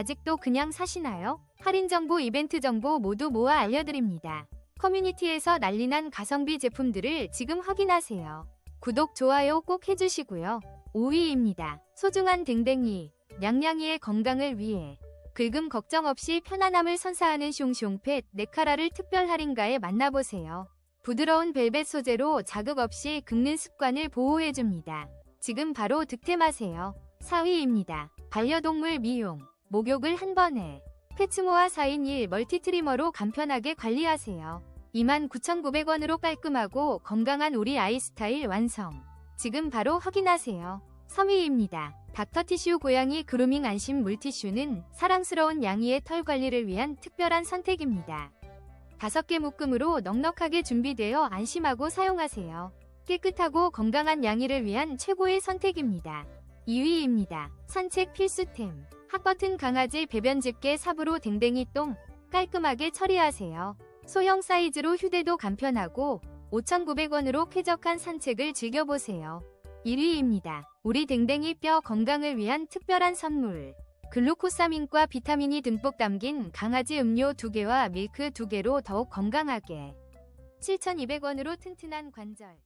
아직도 그냥 사시나요? 할인 정보, 이벤트 정보 모두 모아 알려드립니다. 커뮤니티에서 난리난 가성비 제품들을 지금 확인하세요. 구독, 좋아요 꼭 해주시고요. 5위입니다. 소중한 댕댕이, 냥냥이의 건강을 위해 긁음 걱정 없이 편안함을 선사하는 숑숑팻 네카라를 특별 할인가에 만나보세요. 부드러운 벨벳 소재로 자극 없이 긁는 습관을 보호해줍니다. 지금 바로 득템하세요. 4위입니다. 반려동물 미용, 목욕을 한 번에 패츠모아 4인 1 멀티트리머로 간편하게 관리하세요. 29,900원으로 깔끔하고 건강한 우리 아이 스타일 완성. 지금 바로 확인하세요. 3위입니다. 닥터티슈 고양이 그루밍 안심 물티슈는 사랑스러운 양이의 털 관리를 위한 특별한 선택입니다. 5개 묶음으로 넉넉하게 준비되어 안심하고 사용하세요. 깨끗하고 건강한 양이를 위한 최고의 선택입니다. 2위입니다. 산책 필수템. 핫버튼 강아지 배변 집게 삽으로 댕댕이 똥 깔끔하게 처리하세요. 소형 사이즈로 휴대도 간편하고 5,900원으로 쾌적한 산책을 즐겨보세요. 1위입니다. 우리 댕댕이 뼈 건강을 위한 특별한 선물. 글루코사민과 비타민이 듬뿍 담긴 강아지 음료 2개와 밀크 2개로 더욱 건강하게. 7,200원으로 튼튼한 관절.